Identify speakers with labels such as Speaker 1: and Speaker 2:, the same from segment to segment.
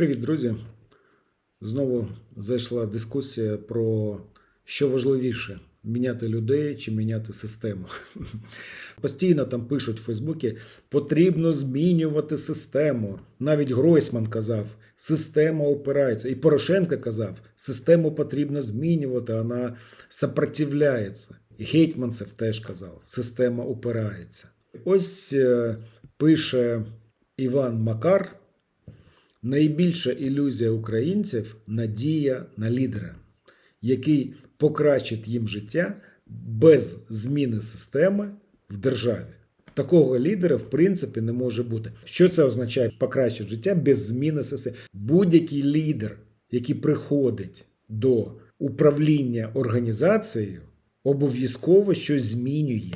Speaker 1: Привіт, друзі! Знову зайшла дискусія про що важливіше міняти людей чи міняти систему. Постійно там пишуть в Фейсбуці: потрібно змінювати систему. Навіть Гройсман казав, система опирається. І Порошенко казав, систему потрібно змінювати, вона сопротивляється. І Гетьманцев теж казав, система опирається. Ось е, пише Іван Макар. Найбільша ілюзія українців надія на лідера, який покращить їм життя без зміни системи в державі. Такого лідера, в принципі, не може бути. Що це означає покращити життя без зміни системи? Будь-який лідер, який приходить до управління організацією, обов'язково щось змінює,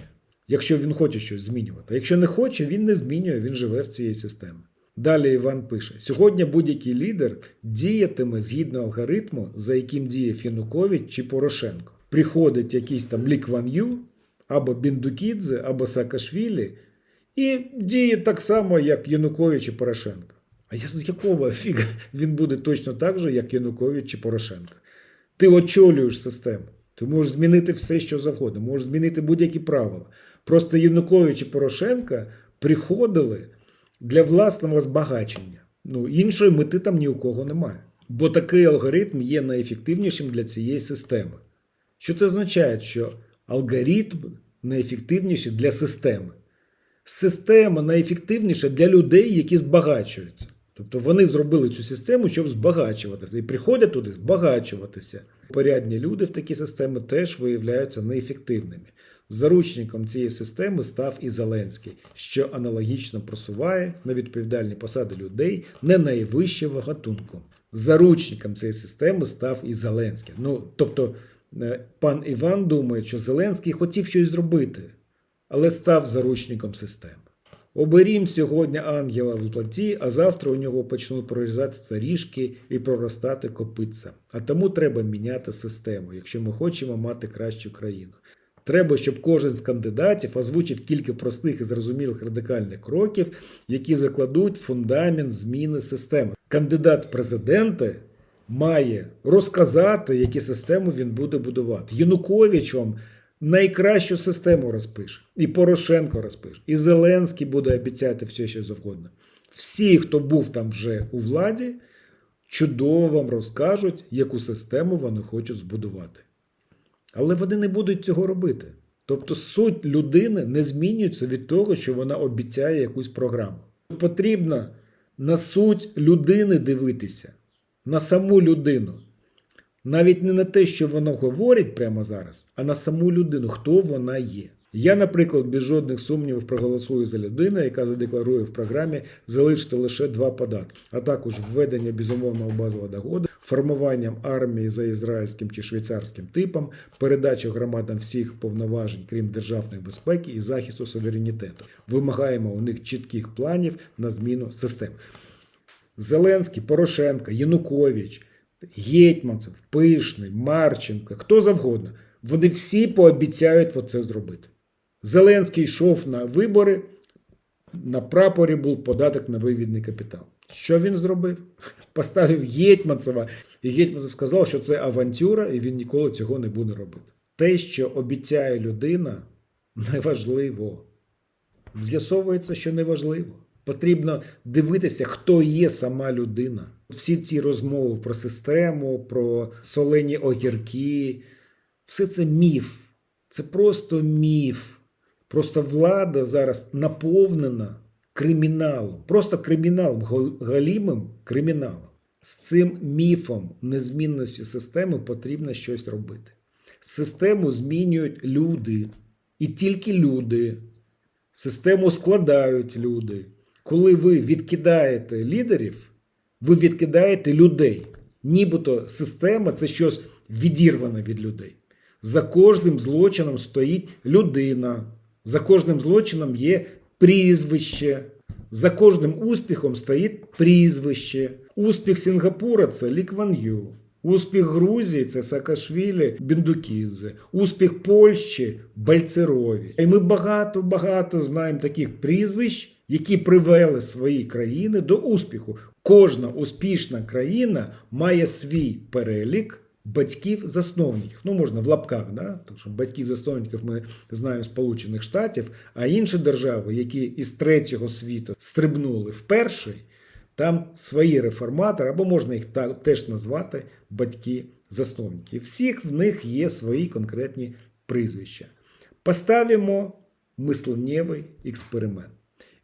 Speaker 1: якщо він хоче щось змінювати. Якщо не хоче, він не змінює, він живе в цій системі. Далі Іван пише: сьогодні будь-який лідер діятиме згідно алгоритму, за яким діє Фінукович чи Порошенко. Приходить якийсь там Лік Ван Ю, або Біндукідзе, або Саакашвілі, і діє так само, як Янукович і Порошенко. А я з якого фіга він буде точно так же, як Янукович чи Порошенко? Ти очолюєш систему. Ти можеш змінити все, що завгодно, можеш змінити будь-які правила. Просто Янукович і Порошенка приходили для власного збагачення. Ну, іншої мети там ні у кого немає. Бо такий алгоритм є найефективнішим для цієї системи. Що це означає, що алгоритм найефективніший для системи. Система найефективніша для людей, які збагачуються. Тобто вони зробили цю систему, щоб збагачуватися. І приходять туди збагачуватися. Порядні люди в такі системи теж виявляються неефективними. Заручником цієї системи став і Зеленський, що аналогічно просуває на відповідальні посади людей не найвищого гатунку. Заручником цієї системи став і Зеленський. Ну, тобто, е, пан Іван думає, що Зеленський хотів щось зробити, але став заручником системи. Оберім сьогодні ангела в плоті, а завтра у нього почнуть прорізатися ріжки і проростати копитця. А тому треба міняти систему, якщо ми хочемо мати кращу країну. Треба, щоб кожен з кандидатів озвучив кілька простих і зрозумілих радикальних кроків, які закладуть фундамент зміни системи. Кандидат президенти має розказати, які системи він буде будувати. Янукович вам найкращу систему розпише, і Порошенко розпише, і Зеленський буде обіцяти все, що завгодно. Всі, хто був там вже у владі, чудово вам розкажуть, яку систему вони хочуть збудувати. Але вони не будуть цього робити. Тобто суть людини не змінюється від того, що вона обіцяє якусь програму. Потрібно на суть людини дивитися, на саму людину. Навіть не на те, що воно говорить прямо зараз, а на саму людину, хто вона є. Я, наприклад, без жодних сумнівів проголосую за людину, яка задекларує в програмі залишити лише два податки, а також введення безумовного базового доходу, формуванням армії за ізраїльським чи швейцарським типом, передачу громадам всіх повноважень, крім державної безпеки і захисту суверенітету. Вимагаємо у них чітких планів на зміну систем. Зеленський, Порошенко, Янукович, Гетьманцев, Пишний, Марченко, хто завгодно. Вони всі пообіцяють оце зробити. Зеленський йшов на вибори, на прапорі був податок на вивідний капітал. Що він зробив? Поставив Гетьманцева, і Гетьманцев сказав, що це авантюра, і він ніколи цього не буде робити. Те, що обіцяє людина, неважливо. З'ясовується, що неважливо. Потрібно дивитися, хто є сама людина. Всі ці розмови про систему, про солені огірки, все це міф. Це просто міф. Просто влада зараз наповнена криміналом, просто криміналом, галімим криміналом. З цим міфом незмінності системи потрібно щось робити. Систему змінюють люди, і тільки люди. Систему складають люди. Коли ви відкидаєте лідерів, ви відкидаєте людей. Нібито система це щось відірване від людей. За кожним злочином стоїть людина. За кожним злочином є прізвище. За кожним успіхом стоїть прізвище. Успіх Сінгапура це Лікван Ю. Успіх Грузії це Саакашвілі Біндукідзе. Успіх Польщі Бальцерові. І ми багато-багато знаємо таких прізвищ, які привели свої країни до успіху. Кожна успішна країна має свій перелік батьків-засновників. Ну, можна в лапках, да? тому що батьків-засновників ми знаємо Сполучених Штатів, а інші держави, які із третього світу стрибнули в перший, там свої реформатори, або можна їх та- теж назвати батьки-засновники. Всіх в них є свої конкретні прізвища. Поставимо мисленнєвий експеримент.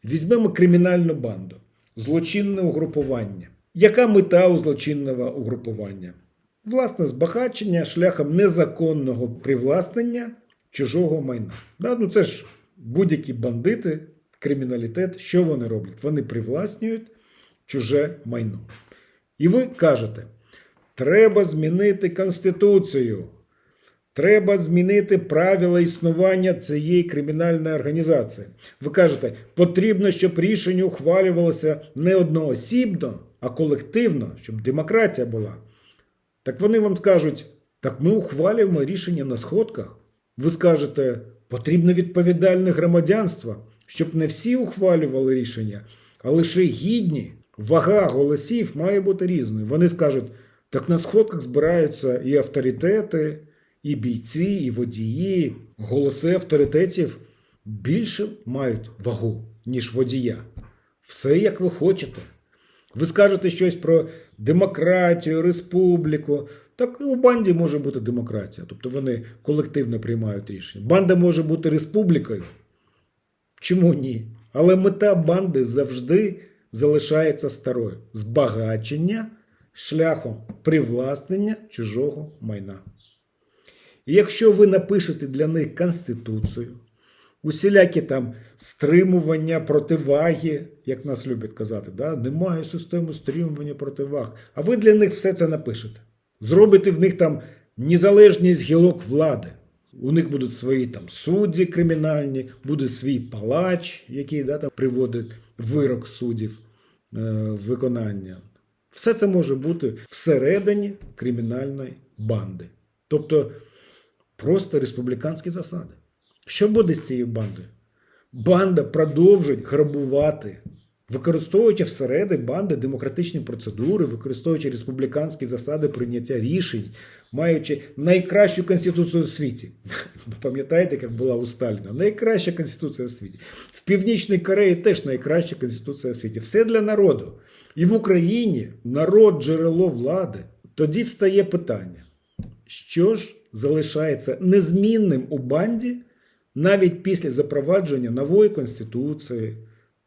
Speaker 1: Візьмемо кримінальну банду, злочинне угрупування. Яка мета у злочинного угрупування? Власне, збагачення шляхом незаконного привласнення чужого майна. Да, ну це ж будь-які бандити, криміналітет, що вони роблять? Вони привласнюють чуже майно. І ви кажете, треба змінити Конституцію. Треба змінити правила існування цієї кримінальної організації. Ви кажете, потрібно, щоб рішення ухвалювалося не одноосібно, а колективно, щоб демократія була. Так вони вам скажуть: так ми ухвалюємо рішення на сходках. Ви скажете, потрібно відповідальне громадянство, щоб не всі ухвалювали рішення, а лише гідні. Вага голосів має бути різною. Вони скажуть, так на сходках збираються і авторитети, і бійці, і водії. Голоси авторитетів більше мають вагу, ніж водія. Все як ви хочете. Ви скажете щось про демократію, республіку. Так і у банді може бути демократія. Тобто вони колективно приймають рішення. Банда може бути республікою. Чому ні? Але мета банди завжди залишається старою: збагачення шляхом привласнення чужого майна. Якщо ви напишете для них Конституцію, усілякі там стримування противаги, як нас люблять казати, да? немає системи стримування противаг. А ви для них все це напишете. Зробите в них там незалежність гілок влади. У них будуть свої там судді кримінальні, буде свій палач, який да, там, приводить вирок суддів е, виконання. Все це може бути всередині кримінальної банди. Тобто просто республіканські засади. Що буде з цією бандою? Банда продовжить грабувати, використовуючи всередині банди демократичні процедури, використовуючи республіканські засади прийняття рішень, маючи найкращу конституцію в світі. Пам'ятаєте, як була у Сталіна? Найкраща конституція в світі. В Північній Кореї теж найкраща конституція в світі. Все для народу. І в Україні народ джерело влади. Тоді встає питання: що ж залишається незмінним у банді навіть після запровадження нової конституції,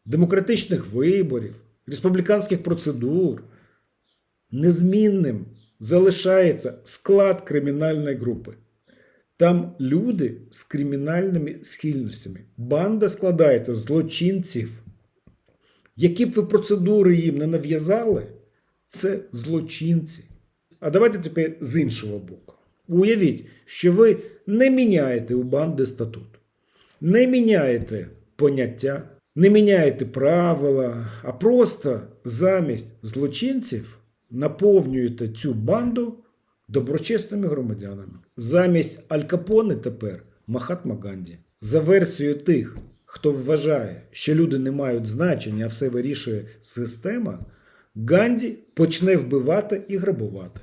Speaker 1: демократичних виборів, республіканських процедур? Незмінним залишається склад кримінальної групи. Там люди з кримінальними схильностями. Банда складається з злочинців. Які б ви процедури їм не нав'язали, це злочинці. А давайте тепер з іншого боку. Уявіть, що ви не міняєте у банди статут, не міняєте поняття, не міняєте правила, а просто замість злочинців наповнюєте цю банду доброчесними громадянами. Замість Аль Капоне тепер Махатма Ганді. За версією тих, хто вважає, що люди не мають значення, а все вирішує система, Ганді почне вбивати і грабувати.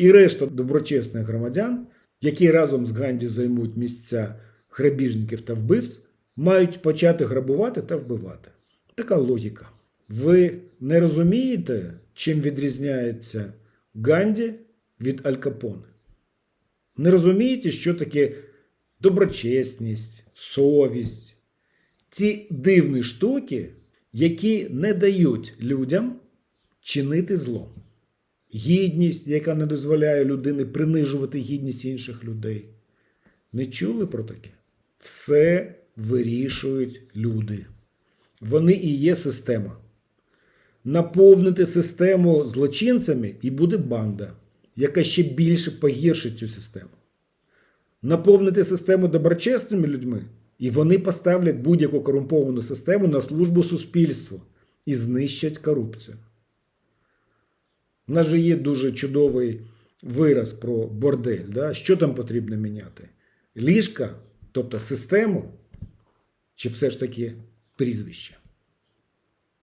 Speaker 1: І решта доброчесних громадян, які разом з Ганді займуть місця грабіжників та вбивць, мають почати грабувати та вбивати. Така логіка. Ви не розумієте, чим відрізняється Ганді від Аль Капоне? Не розумієте, що таке доброчесність, совість, ці дивні штуки, які не дають людям чинити зло. Гідність, яка не дозволяє людині принижувати гідність інших людей. Не чули про таке? Все вирішують люди. Вони і є система. Наповнити систему злочинцями і буде банда, яка ще більше погіршить цю систему. Наповнити систему доброчесними людьми, і вони поставлять будь-яку корумповану систему на службу суспільству і знищать корупцію. У нас же є дуже чудовий вираз про бордель. Да? Що там потрібно міняти? Ліжка, тобто систему, чи все ж таки прізвище?